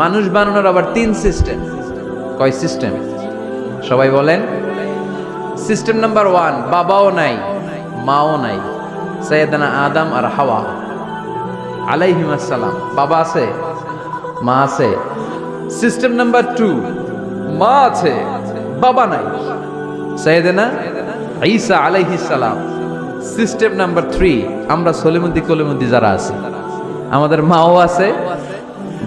মানুষ বানানোর আবার তিন সিস্টেম কয় সিস্টেম সবাই বলেন। সিস্টেম নাম্বার ওয়ান বাবাও নাই, মাও নাই, সৈয়দানা আদম আর হাওয়া। আলাইহিম আসসালাম। বাবা আছে, মা আছে। সিস্টেম নাম্বার টু মা আছে, বাবা নাই। সৈয়দানা ঈসা আলাইহিস সালাম। সিস্টেম নাম্বার থ্রি আমরা সলিমুদ্দি কলিমুদ্দি যারা আছি, আমাদের মাও আছে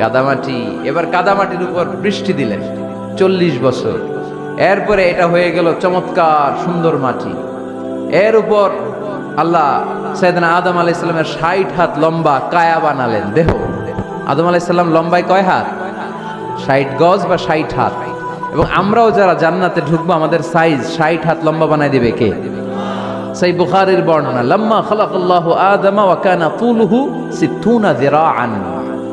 কাদামাটি, এবার কাদামাটির উপর বৃষ্টি দিলেন। চল্লিশ বছর। এরপরে এটা হয়ে গেল চমৎকার সুন্দর মাটি। এর উপর আল্লাহ সৈয়দনা আদম আলাইহিস সালামের ষাট হাত লম্বা কায়া বানালেন। দেহ। আদম আলাইহিস সালাম লম্বায় কয় হাত? ষাট গজ বা ষাট হাত। এবং আমরাও যারা জান্নাতে ঢুকবো, আমাদের সাইজ ষাট হাত লম্বা বানায় দিবে কে? সেই বুখারের বর্ণনা, লম্মা খালাকাল্লাহ আদমা ওয়া কানা তুলুহু সিত্তুনা যিরাআন।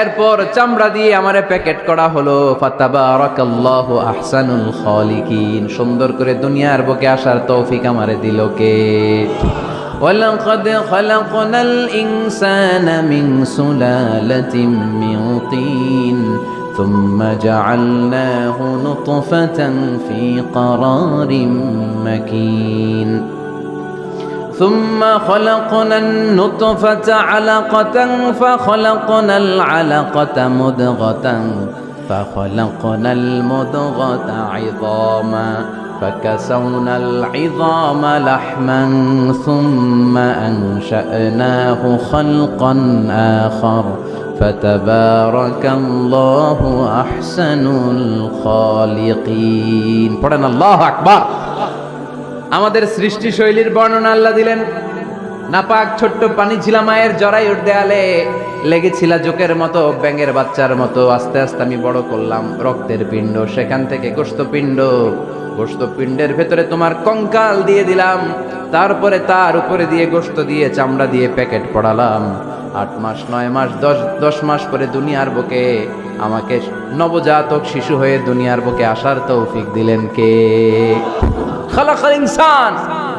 এরপর চামড়া দিয়ে আমারে প্যাকেট করা হলো ফাতাবারাকাল্লাহু আহসানুল খালিকিন সুন্দর করে দুনিয়ার বুকে আসার তৌফিক আমারে দিল কে ولقد خلقنا الإنسان من سلالة من طين ثم جعلناه نطفة في قرار مكين ثم خلقنا النطفة علقة فخلقنا العلقة مدغة فخلقنا المدغة عظاما فكسونا العظام لحما ثم أنشأناه خلقا آخر فتبارك الله أحسن الخالقين. الله أكبر আমাদের সৃষ্টিশৈলীর বর্ণনা আল্লাহ দিলেন। নাপাক ছোট্ট পানি ছিল মায়ের জরায়ুর দেয়ালে। লেগেছিল জোকের মতো, ব্যাঙের বাচ্চার মতো। আস্তে আস্তে আমি বড় করলাম রক্তের পিণ্ড। সেখান থেকে গোস্তপিণ্ড গোস্তপিণ্ডের ভেতরে তোমার কঙ্কাল দিয়ে দিলাম। তারপরে তার উপরে দিয়ে গোস্ত দিয়ে চামড়া দিয়ে প্যাকেট পড়ালাম। আট মাস, নয় মাস, দশ দশ মাস পরে দুনিয়ার বুকে আমাকে নবজাতক শিশু হয়ে দুনিয়ার বুকে আসার তৌফিক দিলেন কে? খালাকাল ইনসান!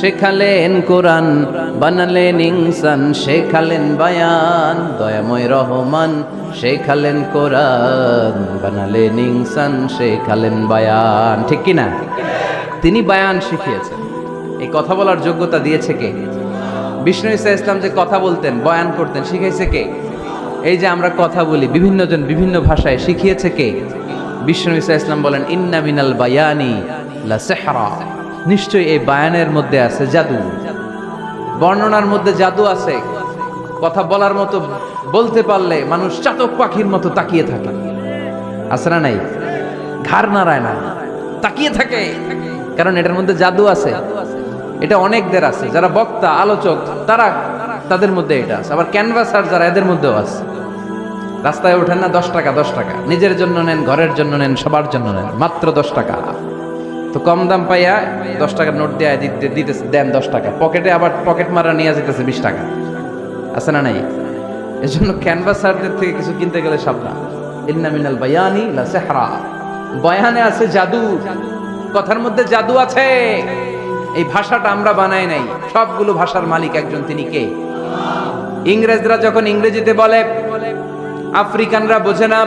শেখালেন কোরআন, বানালেন ইনসান, শেখালেন বায়ান, দয়াময় রহমান, শেখালেন কোরআন, বানালেন ইনসান, শেখালেন বায়ান। ঠিক কি না তিনি বায়ান শিখিয়েছেন। এই কথা বলার যোগ্যতা দিয়েছে কে? বিষ্ণু ইসা ইসলাম যে কথা বলতেন, বয়ান করতেন, শিখাইছে কে? এই যে আমরা কথা বলি, বিভিন্ন জন বিভিন্ন ভাষায়, শিখিয়েছে কে? বিষ্ণু ইসা ইসলাম বলেন, ইন্না মিনাল বায়ানি লা সেহরা। নিশ্চয়ই এই বায়ানের মধ্যে আছে জাদু। বর্ণনার মধ্যে জাদু আছে। কথা বলার মতো বলতে পারলে মানুষ চাতক পাখির মতো তাকিয়ে থাকে। আছে না নাই? ঘাড় নাড়ায় না। তাকিয়ে থাকে। কারণ এটার মধ্যে জাদু আছে। এটা অনেকদের আছে। যারা বক্তা, আলোচক, তারা তাদের মধ্যে এটা আছে। আবার ক্যানভাসার যারা, এদের মধ্যেও আছে। রাস্তায় ওঠেন না, দশ টাকা দশ টাকা। নিজের জন্য নেন, ঘরের জন্য নেন, সবার জন্য নেন, মাত্র দশ টাকা। তো কম দাম পাইয়া দশ টাকার নোট দেয়া দিতে দিতেছে, দেন দশ টাকা। পকেটে আবার পকেট মারা নিয়ে যেতেছে বিশ টাকা। আছে না নাই? এই জন্য ক্যানভাসারদের থেকে কিছু কিনতে গেলে সাবধান। ইন্না মিনাল বায়ানি লা সেহরা। বয়ানে আছে জাদু। কথার মধ্যে জাদু আছে। এই ভাষাটা আমরা বানাই নাই। সবগুলো ভাষার মালিক একজন, তিনি কে? ইংরেজরা যখন ইংরেজিতে বলে, আফ্রিকানরা বোঝে না।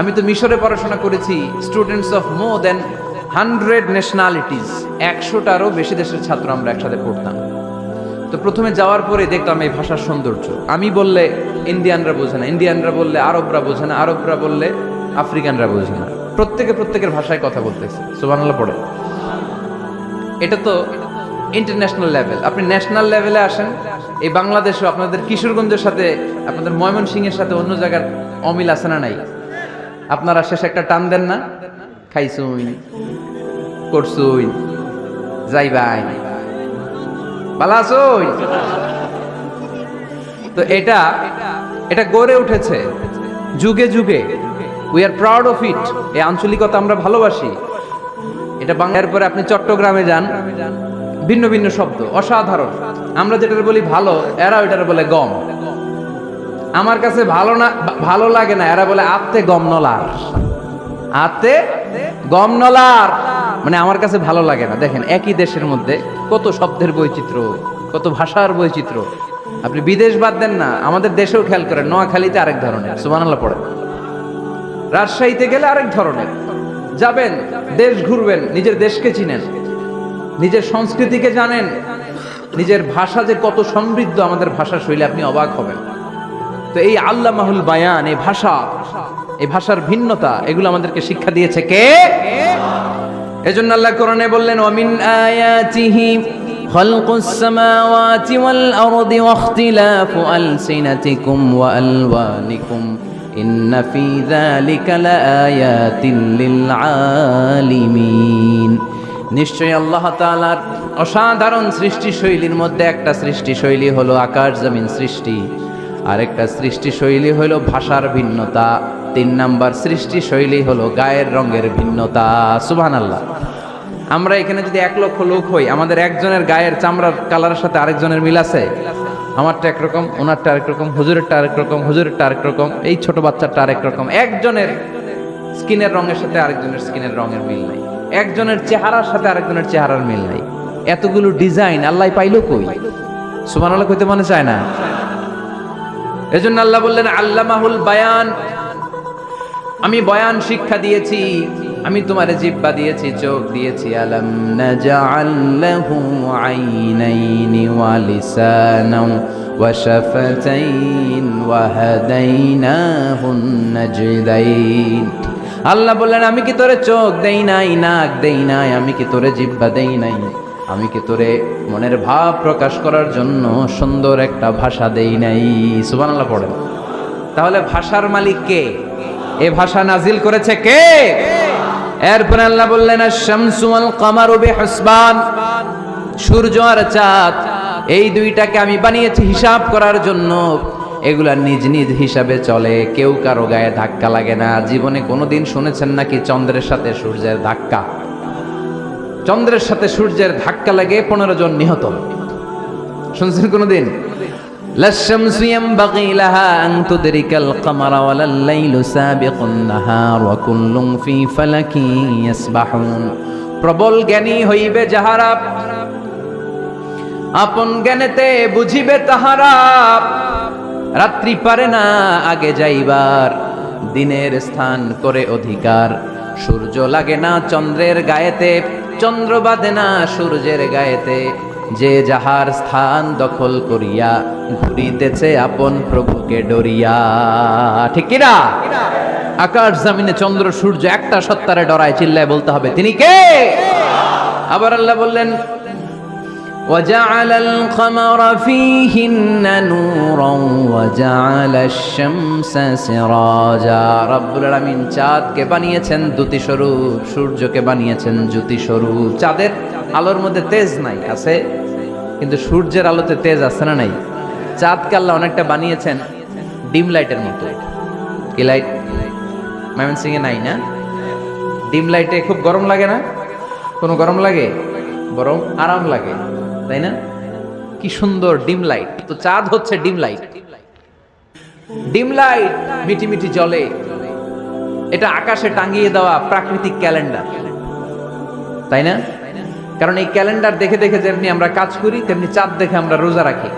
আমি তো মিশরে পড়াশোনা করেছি students of more than hundred nationalities একশোটারও বেশি দেশের ছাত্র আমরা একসাথে পড়তাম। তো প্রথমে যাওয়ার পরে দেখলাম এই ভাষার সৌন্দর্য। আমি বললে ইন্ডিয়ানরা বোঝে না, ইন্ডিয়ানরা বললে আরবরা বোঝে না, আরবরা বললে আফ্রিকানরা বোঝে না। প্রত্যেকে প্রত্যেকের ভাষায় কথা বলতেছে, সুবহানাল্লাহ পড়ে। এটা তো ইন্টারন্যাশনাল লেভেল আপনি ন্যাশনাল লেভেলে আসেন, এই বাংলাদেশও আপনাদের কিশোরগঞ্জের সাথে, আপনাদের ময়মনসিংহের সাথে অন্য জায়গার অমিল আছে না নাই? আপনারা শেষে একটা টান দেন না? খাইছুই, করছুই, যাইবাই। ভালো আছোই তো এটা এটা গড়ে উঠেছে। যুগে যুগে। We are proud of it এই আঞ্চলিকতা আমরা ভালোবাসি। এটা বাংলার পরে আপনি চট্টগ্রামে যান। ভিন্ন ভিন্ন শব্দ, অসাধারণ। আমরা যেটা বলি ভালো এরা ওইটার বলে গম। আমার কাছে ভালো না, ভালো লাগে না। এরা বলে, আত্মে গম নলার আত্মে গম নলার মানে আমার কাছে ভালো লাগে না। দেখেন, একই দেশের মধ্যে কত শব্দের বৈচিত্র্য, কত ভাষার বৈচিত্র্য। আপনি বিদেশ বাদ দেন না, আমাদের দেশেও খেয়াল করেন, নোয়াখালীতে আরেক ধরনের। সুবহানাল্লাহ পড়ে রাজশাহীতে গেলে আরেক ধরনের। যাবেন, দেশ ঘুরবেন, নিজের দেশকে চিনেন, নিজের সংস্কৃতিকে জানেন, নিজের ভাষা যে কত সমৃদ্ধ আমাদের ভাষা শৈলী, আপনি অবাক হবেন। তো এই আল্লাহ মাহুল বায়ান এই ভাষা এই ভাষার ভিন্নতা এগুলো আমাদেরকে শিক্ষা দিয়েছে কে এজন্য আল্লাহ কোরআনে বললেন ওমিন আয়াতিহি خلق السماوات والأرض واختلاف ألسنتكم وألوانكم إن في ذلك لآيات للعالمين নিশ্চয়ই আল্লাহ তাআলার অসাধারণ সৃষ্টি শৈলীর মধ্যে একটা সৃষ্টি শৈলী হলো আকাশ জমিন সৃষ্টি আরেকটা সৃষ্টি শৈলী হলো ভাষার ভিন্নতা। তিন নাম্বার সৃষ্টি শৈলী হলো গায়ের রঙের ভিন্নতা। সুবহানাল্লাহ। আমরা এখানে যদি এক লক্ষ লোক হই, আমাদের একজনের গায়ের চামড়ার কালারের সাথে আরেকজনের মিল আছে? আমারটা একরকম, ওনারটা আরেক রকম হুজুরেরটা আরেক রকম হুজুরেরটা আরেক রকম এই ছোট বাচ্চাটা আরেক রকম একজনের স্কিনের রঙের সাথে আরেকজনের স্কিনের রঙের মিল নাই। একজনের চেহারার সাথে আরেকজনের চেহারার মিল নাই। এতগুলো ডিজাইন আল্লাহ পাইলো কই? সুবহানাল্লাহ কইতে মনে চায় না? এজন্য আল্লাহ বললেন, আল্লামাহুল বায়ান, আমি বয়ান শিক্ষা দিয়েছি, আমি তোমার জিব্বা দিয়েছি, চোখ দিয়েছি। আলম নাজআল লাহু আইনাইনি ওয়া লিসানাও ওয়া শাফাতাইন ওয়া হাদাইনাহুন নাজদাইন। আল্লাহ বললেন, আমি কি তোরে চোখ দেই নাই, নাক দেই নাই? আমি কি তোরে জিব্বা দেই নাই? আমি কি তোরে মনের ভাব প্রকাশ করার জন্য সুন্দর একটা ভাষা দেই নাই? সুবহানাল্লাহ পড়েন। তাহলে ভাষার মালিক কে? এ ভাষা নাজিল করেছে কে? এরপরে আল্লাহ বললেন শামসু আল কামারু বিহসবান। সূর্য আর চাঁদ, এই দুইটাকে আমি বানিয়েছি হিসাব করার জন্য। এগুলা নিজ নিজ হিসাবে চলে। কেউ কারও গায়ে ধাক্কা লাগে না। জীবনে কোনোদিন শুনেছেন নাকি চন্দ্রের সাথে সূর্যের ধাক্কা? চন্দ্রের সাথে সূর্যের ধাক্কা লাগে পনেরো জন নিহত শুনছেন কোনোদিন لا الشمس ينبغي لها أن تدرك القمر ولا الليل سابق النهار وكل في فلك يسبحون প্রবল জ্ঞানী হইবে যাহারা আপন জ্ঞানেতে বুঝিবে তাহারা রাত্রি পারে না আগে যাইবার দিনের স্থান করে অধিকার সূর্য লাগে না চন্দ্রের গায়েতে চন্দ্র বাদে না সূর্যের গায়েতে। যে যাহার স্থান দখল করিয়া ঘুরিতেছে আপন প্রভুকে ডরিয়া। ঠিক কিনা? আকাশ জামিনে চন্দ্র, সূর্য একটা সত্তারে ডরায়, চিল্লায় বলতে হবে, তিনি কে? আবার আল্লাহ বললেন وجعل القمر فيهن نورا وجعل الشمس سراجا রব্বুল আলামিন চাঁদকে বানিয়েছেন দ্যুতি স্বরূপ সূর্যকে বানিয়েছেন জ্যোতি স্বরূপ চাঁদের আলোর মধ্যে তেজ নাই আছে কিন্তু সূর্যের আলোতে তেজ আছে না নাই চাঁদকে আল্লাহ অনেকটা বানিয়েছেন ডিম লাইটের মতো কি লাইট মাইমন সিং এ নাই না ডিম লাইটে খুব গরম লাগে না কোনো গরম লাগে বরং আরাম লাগে তাই না? কি সুন্দর ডিম লাইট। তো চাঁদ হচ্ছে ডিম লাইট। ডিম লাইট মিটি মিটি জলে। এটা আকাশে টাঙিয়ে দেওয়া প্রাকৃতিক ক্যালেন্ডার। তাই না? কারণ এই ক্যালেন্ডার দেখে দেখে যেমনি আমরা কাজ করি, তেমনি চাঁদ দেখে আমরা রোজা রাখি।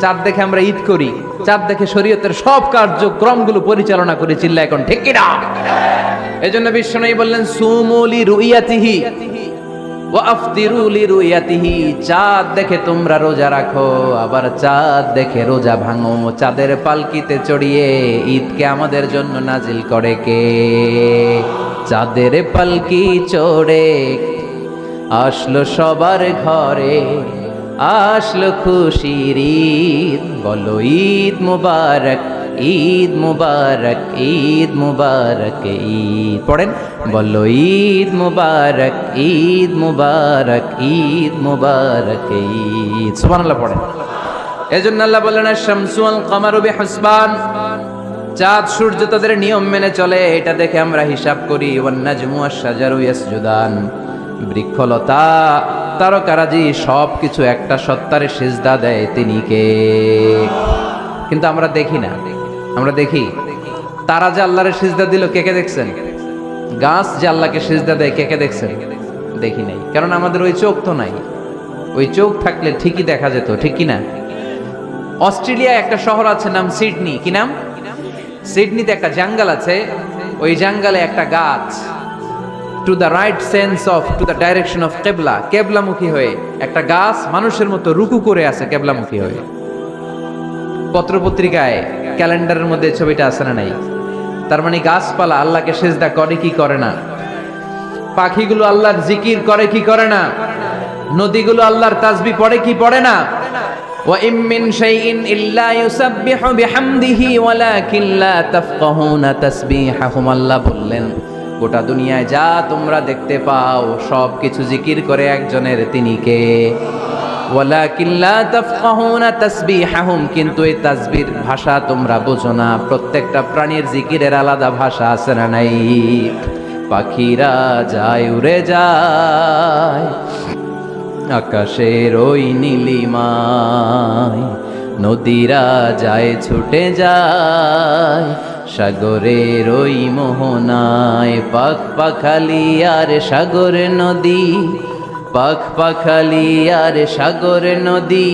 চাঁদ দেখে আমরা ঈদ করি। চাঁদ দেখে শরীয়তের সব কার্যক্রমগুলো পরিচালনা করি চিল্লা এখন ঠিক কিনা? এই জন্য বিশ্বনয়ী বললেন, সুমুলি রুইয়াতিহি। চাঁদ দেখে তোমরা রোজা রাখো, আবার চাঁদ দেখে রোজা ভাঙো। চাঁদের পালকিতে চড়িয়ে ঈদকে আমাদের জন্য নাজিল করে কে? চাঁদের পালকি চড়ে, আসলো সবার ঘরে, আসলো খুশির ঈদ, বলো ঈদ মুবারক। ঈদ মুবারক ঈদ মুবারক, ঈদ। পড়েন? বলো, ঈদ মুবারক ঈদ মুবারক ঈদ মুবারক, ঈদ। সুবহানাল্লাহ পড়েন। এজন্য আল্লাহ বললেন শামসু আল কামারু বিহসবান। চাঁদ, সূর্য তাদের নিয়ম মেনে চলে, এটা দেখে আমরা হিসাব করি, ওয়ান্নাজমু বৃক্ষলতা, তারকারাজি সব কিছু একটা সত্তারে সিজদা দেয় তিনি কে? কিন্তু আমরা দেখি না। আমরা দেখি, তারা যে আল্লাহরে সিজদা দিল, কে কে দেখছেন? গাছ যে আল্লাহকে সিজদা দেয়, কে কে দেখছেন? দেখি নাই। কারণ আমাদের ওই চোখ তো নাই। ওই চোখ থাকলে ঠিকই দেখা যেত, ঠিক কি না অস্ট্রেলিয়া একটা শহর আছে, নাম সিডনি। কি নাম? সিডনিতে একটা জঙ্গল আছে। ওই জঙ্গলে একটা গাছ। To the right sense of to the direction of কেবলা কেবলামুখী হয়ে একটা গাছ মানুষের মতো রুকু করে আছে, কেবলামুখী হয়ে। পত্রপত্রিকায় ক্যালেন্ডারের মধ্যে ছবিটা আছে না নাই তার মানে গাছপালা আল্লাহকে সেজদা করে কি করে না পাখিগুলো আল্লাহর জিকির করে কি করে না নদীগুলো আল্লাহর তাসবি পড়ে কি পড়ে না وإن من شيء إلا يسبح بحمده ولكن لا تفقهون تسبيحهم আল্লাহ বললেন গোটা দুনিয়ায় যা তোমরা দেখতে পাও সব কিছু জিকির করে একজনের তিনি কে কিন্তু এই তাসবির ভাষা তোমরা বোঝো না। প্রত্যেকটা প্রাণীর জিকিরের আলাদা ভাষা আছে না নাই? পাখিরা যায়, উড়ে যায়। আকাশের ওই নীলিমায় নদীরা যায়, ছুটে যায়। সাগরের ওই মোহনায় পাখ পাখালি আর সাগর নদী পাখ পাখালি আর সাগর নদী,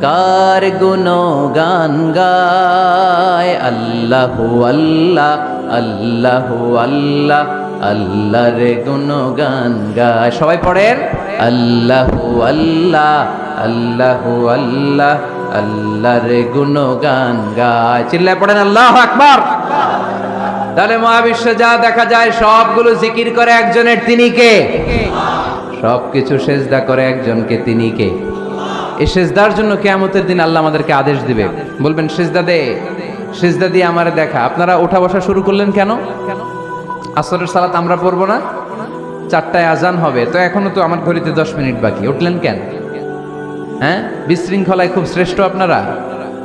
কার গুণ গান গায়? আল্লাহ আল্লাহ আল্লাহ আল্লাহ, আল্লাহর গুণ গান গায়। সবাই পড়েন? আল্লাহ আল্লাহ আল্লাহ আল্লাহ, আল্লাহর গুণ গান গায়। চিল্লায় পড়েন, আল্লাহ আকবার! তাহলে মহাবিশ্বে যা দেখা যায়, সবগুলো জিকির করে একজনের তিনি কে? সবকিছু সেজদা করে একজনকে, তিনি কে? এই সেজদার জন্য কেয়ামতের দিন আল্লাহ আমাদেরকে আদেশ দিবে। বলবেন, সেজদা দে, সেজদা দিয়ে আমার দেখা। আপনারা ওঠা বসা শুরু করলেন কেন? আসরের সালাত আমরা পড়ব না? চারটায় আজান হবে। তো এখনও তো আমার ঘড়িতে দশ মিনিট বাকি। উঠলেন কেন? হ্যাঁ? বিশৃঙ্খলায় খুব শ্রেষ্ঠ আপনারা?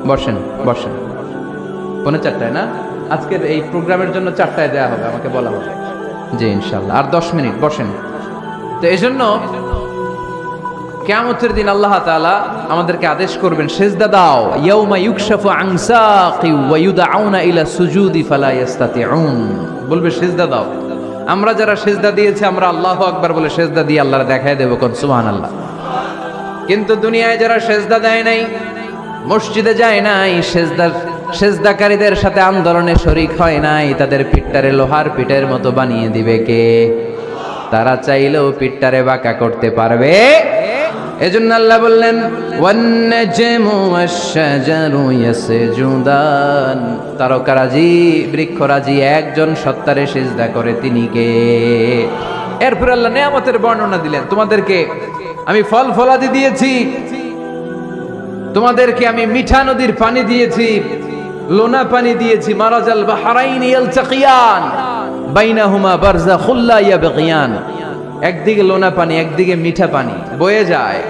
বসেন বসেন। পৌনে চারটায় না? আজকের এই প্রোগ্রামের জন্য চারটায় দেওয়া হবে, আমাকে বলা হবে। জি, ইনশাল্লাহ। আর দশ মিনিট, বসেন। তো এই জন্য কেয়ামতের দিন আল্লাহ তাআলা আমাদেরকে আদেশ করবেন, সেজদা দাও, ইয়াউমা ইউকশাফু আন সাকি ওয়া ইউদআউনা ইলা সুজুদি ফালা ইস্তাতিউন বলবে, সেজদা দাও। আমরা যারা সেজদা দিয়েছি, আমরা আল্লাহ আকবার বলে সেজদা দিয়ে আল্লাহর দেখায় দেব কোন সুহান আল্লাহ কিন্তু দুনিয়ায় যারা সেজদা দেয় নাই, মসজিদে যায় নাই সেজদার সেজদাকারীদের সাথে আন্দোলনে শরিক হয় নাই, তাদের পিঠটারে লোহার পিঠের মতো বানিয়ে দিবে কে? তারা চাইলেও পিঠটারে বাঁকা করতে পারবে। এজন্য আল্লাহ বললেন তারকারাজি, বৃক্ষরাজি একজন সত্তারে সেজদা করে তিনি কে? এরপর আল্লাহ নিয়ামতের বর্ণনা দিলেন, তোমাদেরকে আমি ফল ফলাদি দিয়েছি, তোমাদেরকে আমি মিঠা নদীর পানি দিয়েছি, লোনা পানি দিয়েছি, মারাজাল বাহারাইন ইয়ালতাকিয়ান বাইনাহুমা বারযাখুল লা ইয়াবগিয়ান একদিকে লোনা পানি, একদিকে মিঠা পানি। বয়ে যায়।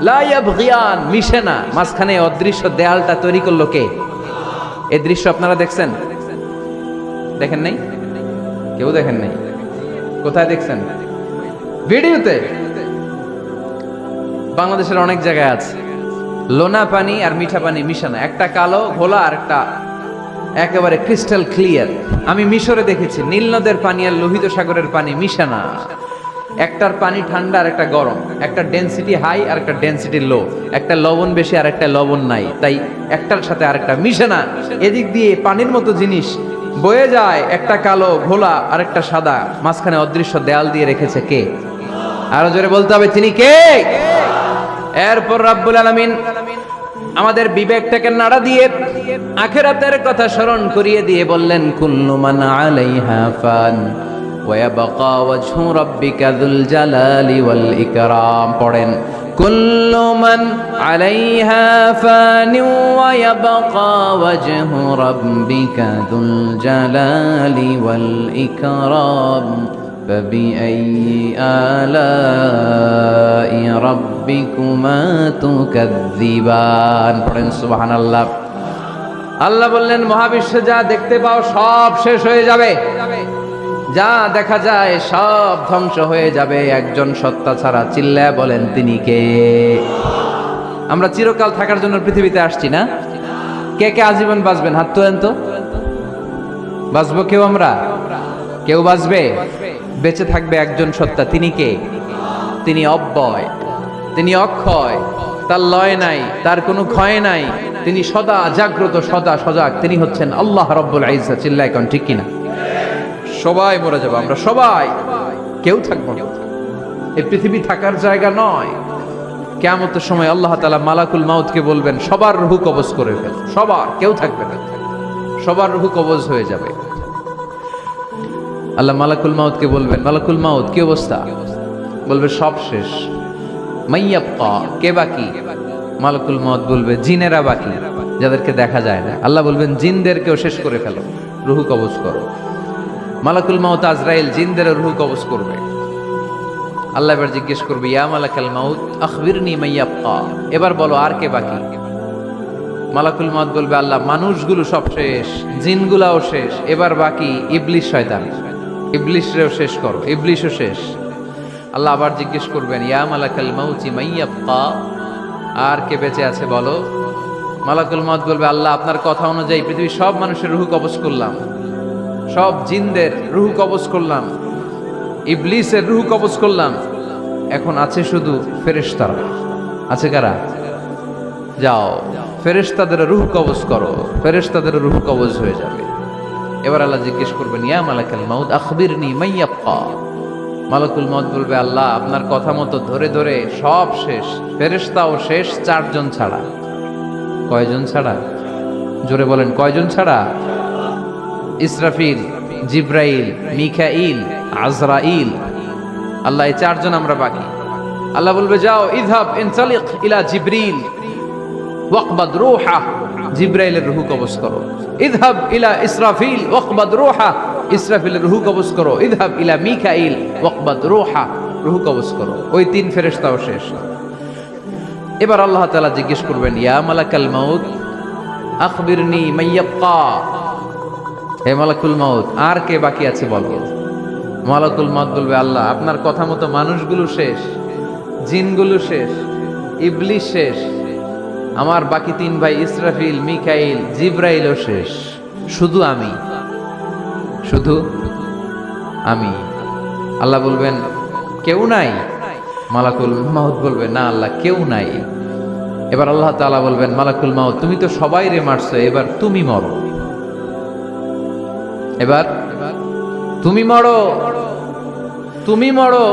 লা ইয়াবগিয়ান মিশে না। মাঝখানে অদৃশ্য দেয়ালটা তৈরি করল কে? এই দৃশ্য আপনারা দেখছেন? দেখেন নাই? কেউ দেখেন নাই? কোথায় দেখছেন? ভিডিওতে? বাংলাদেশের অনেক জায়গায় আছে। লোনা পানি আর মিঠা পানি মিশানো একটা কালো, ঘোলা আর একটা একেবারে ক্রিস্টাল ক্লিয়ার আমি মিশরে দেখেছি নীল নদের পানি আর লোহিত সাগরের পানি মিশানা একটার পানি ঠান্ডা আর একটা গরম। একটা ডেন্সিটি হাই আর একটা ডেন্সিটি লো একটা লবণ বেশি আর একটা লবণ নাই। তাই একটার সাথে আরেকটা মিশে না। এদিক দিয়ে পানির মতো জিনিস বয়ে যায় একটা কালো ঘোলা আর একটা সাদা। মাঝখানে অদৃশ্য দেয়াল দিয়ে রেখেছে কে? আরও জোরে বলতে হবে তিনি কে? এরপর রাব্বুল আলামিন আমাদের বিবেকটাকে নাড়া দিয়ে আখেরাতের কথা স্মরণ করিয়ে দিয়ে বললেন, কুল্লু মান আলাইহা ফান ওয়াজহু রাব্বিকা যুল জালালি ওয়াল ইকরাম। পড়েন মান আলাইহা ফান, ওয়ায়াবকা ওয়াজহু রাব্বিকা যুল জালালি ওয়াল ইকরাম। فبأي آلاء ربكما تكذبان পড়েন সুবহানাল্লাহ আল্লাহ বললেন মহাবিশ্বে যা দেখতে পাও সব শেষ হয়ে যাবে যা দেখা যায় সব ধ্বংস হয়ে যাবে একজন সত্তা ছাড়া চিল্লায় বলেন তিনি কে আমরা চিরকাল থাকার জন্য পৃথিবীতে আসছি না কে কে আজীবন বাঁচবেন হাত তোলেন তো বাঁচবো কেউ আমরা কেউ বাঁচবে বেঁচে থাকবে একজন সত্তা। তিনি কে? তিনি অব্যয়। তিনি অক্ষয়। তার লয় নাই, তার কোনো ক্ষয় নাই। তিনি সদা জাগ্রত, সদা সজাগ। তিনি হচ্ছেন আল্লাহ রব্বুল আইজা চিল্লা এখন ঠিক কিনা? সবাই মরে যাব, আমরা সবাই। কেউ থাকব না। এই পৃথিবী থাকার জায়গা নয়। কেমতের সময় আল্লাহ তালা মালাকুল মাউতকে বলবেন, সবার রুহু কবজ করে ফেল। সবার, কেউ থাকবে না। সবার রুহু কবজ হয়ে যাবে। আল্লাহ মালাকুল মাউতকে বলবেন, মালাকুল মাউত, কি অবস্থা? বলবে, সব শেষ। মাইয়াপ্পা কে বাকি? মালাকুল মাউত বলবে, জিনেরা বাকি, যাদেরকে দেখা যায় না। আল্লাহ বলবেন, জিনদেরকেও শেষ করে ফেলো, রুহু কবজ করো। মালাকুল মাউত আজরাইল জিনদের রুহু কবজ করবে। আল্লাহ এবার জিজ্ঞেস করবে, ইয়া মালাকাল মাউত, আখবিরনি মাইয়াপ্পা এবার বলো, আর কে বাকি? মালাকুল মাউত বলবে, আল্লাহ, মানুষগুলো সব শেষ, জিনগুলাও শেষ, এবার বাকি ইবলিশ শয়তান। ইবলিশরেও শেষ করো, ইবলিশও শেষ। আল্লাহ আবার জিজ্ঞেস করবেন, ইয়া মালাকাল মাউতি মাইয়াপ্পা আর কে বেঁচে আছে বলো? মালাকুল মত বলবে, আল্লাহ, আপনার কথা অনুযায়ী পৃথিবীর সব মানুষের রুহু কবজ করলাম। সব জিনদের রুহু কবজ করলাম। ইবলিসের রুহু কবজ করলাম। এখন আছে শুধু ফেরেশতারা। আছে কারা? যাও, ফেরেশতাদের রুহ কবজ করো। ফেরেশতাদের রুহ কবজ হয়ে যাবে। এবার আল্লাহ জিজ্ঞেস করবেন, ইয়া মালাকাল মাউদ আখবিরনি মাইয়াপ্পা মালাকুল মত বলবে, আল্লাহ, আপনার কথা মতো ধরে ধরে সব শেষ, ফেরেশতাও শেষ চারজন ছাড়া। কয়জন ছাড়া? জোরে বলেন, কয়জন ছাড়া? ইসরাফিল, জিব্রাইল মিখাইল আজরাইল, আল্লাহ, এই চারজন আমরা বাকি। আল্লাহ বলবে, যাও ইধাব ইনসালিক ইলা জিব্রিল। ওয়াকবাদ রোহা, জিব্রাইলের রুহু কবজ করো। ইদহাব ইলা ইসরাফিল, ওয়াকবাদ রোহা, ইসরাফিলের রুহু কবজ করো। ইদহাব ইলা মিকাইল, ওয়াকবাদ রোহা, রুহু কবজ করো। ওই তিন ফেরেশতাও শেষ এবার আল্লাহ তাআলা জিজ্ঞেস করবেন, ইয়া মালাকাল মাউত, আখবিরনি মাইয়াবকা হে মালাকুল মাউত, আর কে বাকি আছে বলো? মালাকুল মাউত বলবে, আল্লাহ, আপনার কথা মতো মানুষগুলো শেষ, জিনগুলো শেষ ইবলিশ শেষ আমার বাকি তিন ভাই ইসরাফিল, মিকাইল, জিব্রাইলও শেষ। শুধু আমি। শুধু আমি। আল্লাহ বলবেন, কেউ নাই? মালাকুল মাউত বলবে, না আল্লাহ, কেউ নাই। এবার আল্লাহ তাআলা বলবেন, মালাকুল মাউত, তুমি তো সবাই রে মারছো, এবার তুমি মরো। এবার, তুমি মরো তুমি মরো।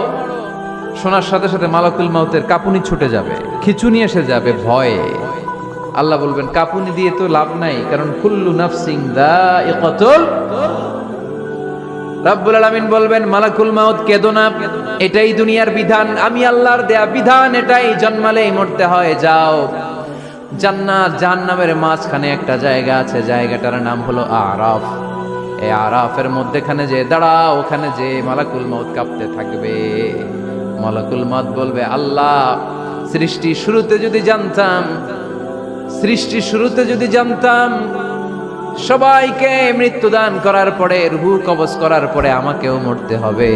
শোনার সাথে সাথে মালাকুল মাউতের কাপুনি ছুটে যাবে, খিচুনি এসে যাবে ভয়ে। আল্লাহ বলবেন, কাপুনি দিয়ে তো লাভ নাই, কারণ কুল্লু নাফসিং দা কতল রাব্বুল আলামিন বলবেন, মালাকুল মাউত কেদো এটাই দুনিয়ার বিধান। আমি আল্লাহর দেয়া বিধান, এটাই জন্মালেই মরতে হয়, যাও। জান্নাত, জাহান্নামের মাঝখানে একটা জায়গা আছে, জায়গাটার নাম হলো আরাফ। এই আরাফের মধ্যেখানে যে দাঁড়া ওখানে যে মালাকুল মউত কাঁপতে থাকবে। মালাকুল মউত বলবে, আল্লাহ, সৃষ্টি শুরুতে যদি জানতাম সৃষ্টি শুরুতে যদি জানতাম, সবাইকে মৃত্যুদান করার পরে, রুহু কবজ করার পরে আমাকেও মরতে হবে,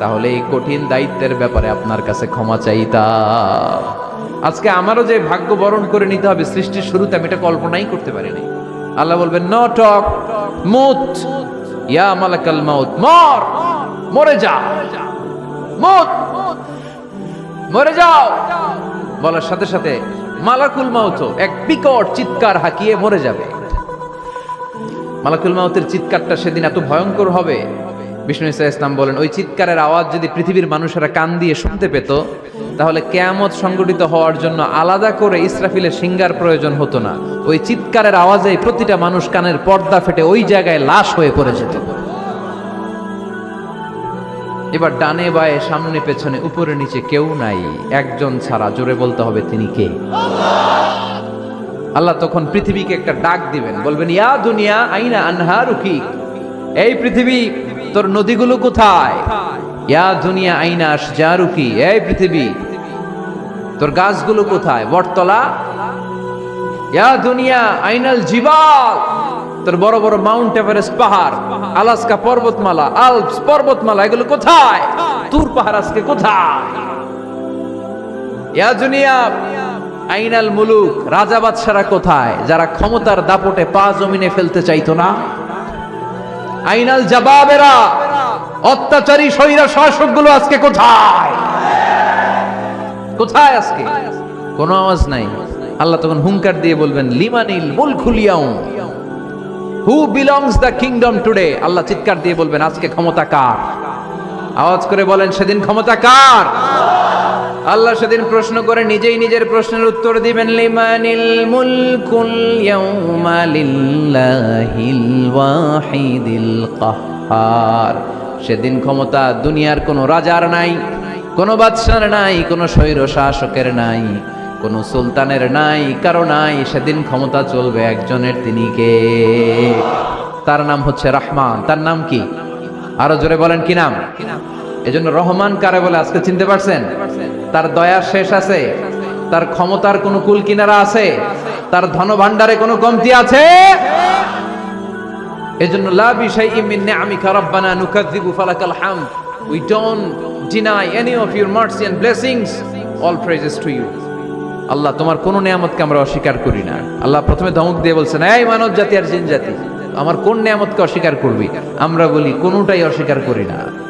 তাহলে এই কঠিন দায়িত্বের ব্যাপারে আপনার কাছে ক্ষমা চাইতাম। আজকে আমারও যে ভাগ্য বরণ করে নিতে হবে সৃষ্টির শুরুতে, আমি এটা কল্পনাই করতে পারিনি। আল্লাহ বলবেন, ন, টক, মুত, ইয়া মালাকাল মাউত, মর, মরে যা মুত, মরে যাও। বলার সাথে সাথে মালাকুল মাউত, এক বিকট চিৎকার হাকিয়ে মরে যাবে। মালাকুল মাউতের চিৎকারটা সেদিন এত ভয়ঙ্কর হবে। বিষ্ণু ইসা ইসলাম বলেন, ওই চিৎকারের আওয়াজ যদি পৃথিবীর মানুষেরা কান দিয়ে শুনতে পেত, তাহলে কেয়ামত সংগঠিত হওয়ার জন্য আলাদা করে ইসরাফিলের সিঙ্গার প্রয়োজন হতো না। ওই চিৎকারের আওয়াজে প্রতিটা মানুষ কানের পর্দা ফেটে ওই জায়গায় লাশ হয়ে পড়ে যেত। এবার ডানে বায়ে, সামনে পেছনে, উপরে নিচে কেউ নাই। একজন ছাড়া, জোরে বলতে হবে তিনি কে? আল্লাহ তখন পৃথিবীকে একটা ডাক দিবেন। বলবেন, ইয়া দুনিয়া, আইনা আনহা রুকি এই পৃথিবী, তোর নদীগুলো কোথায়? ইয়া দুনিয়া, আইনা যা রুকি এই পৃথিবী, তোর গাছগুলো কোথায়? বটতলা? ইয়া দুনিয়া, আইনাল জিবাল? তোর বড় বড় মাউন্ট এভারেস্ট পাহাড়, আলাস্কা পর্বতমালা, আলপস পর্বতমালা, এগুলো কোথায়? তুর পাহাড় আজকে কোথায়? আইনাল মুলুক, রাজা বাদশারা কোথায়? যারা ক্ষমতার দাপটে পা জমিনে ফেলতে চাইতো না। আইনাল জবাবেরা, অত্যাচারী সৈরা শাসকগুলো আজকে কোথায়? কোথায় আজকে? কোনো আওয়াজ নাই। আল্লাহ তখন হুঙ্কার দিয়ে বলবেন, লিমানিল মুল খুলিয়াও who belongs the kingdom today আল্লাহ চিৎকার দিয়ে বলবেন, আজকে ক্ষমতা কার? আওয়াজ করে বলেন, সেদিন ক্ষমতা কার? আল্লাহ সেদিন প্রশ্ন করে নিজেই নিজের প্রশ্নের উত্তর দিবেন, লিমানিল মুলকুল ইয়াউমা লিল্লাহিল ওয়াহিদিল কাহ্হার। সেদিন ক্ষমতা দুনিয়ার কোনো রাজার নাই, কোনো বাদশার নাই, কোনো স্বৈর শাসকের নাই। কোনো সুলতানের নাই, কারও নাই, সেদিন ক্ষমতা চলবে একজনের তিনি কে? তার নাম হচ্ছে রহমান, তার নাম কি? আরও জোরে বলেন কি নাম? এজন্য রহমান কারে বলে আজকে চিনতে পারছেন? তার দয়ার শেষ আছে, তার ক্ষমতার কোনো কুল কিনারা আছে, তার ধন ভান্ডারে কোনো কমতি আছে? এজন্য লা বিশাই মিন নিআমিকা রাব্বানা নুকাযযিবু ফালাকাল হামদ। We don't deny any of your mercy and blessings all praises to you আল্লাহ, তোমার কোন নিয়ামতকে আমরা অস্বীকার করি না। আল্লাহ প্রথমে ধমক দিয়ে বলছেন, এই মানব জাতি আর জিন জাতি, আমার কোন নিয়ামতকে অস্বীকার করবি? আমরা বলি, কোনোটাই অস্বীকার করি না।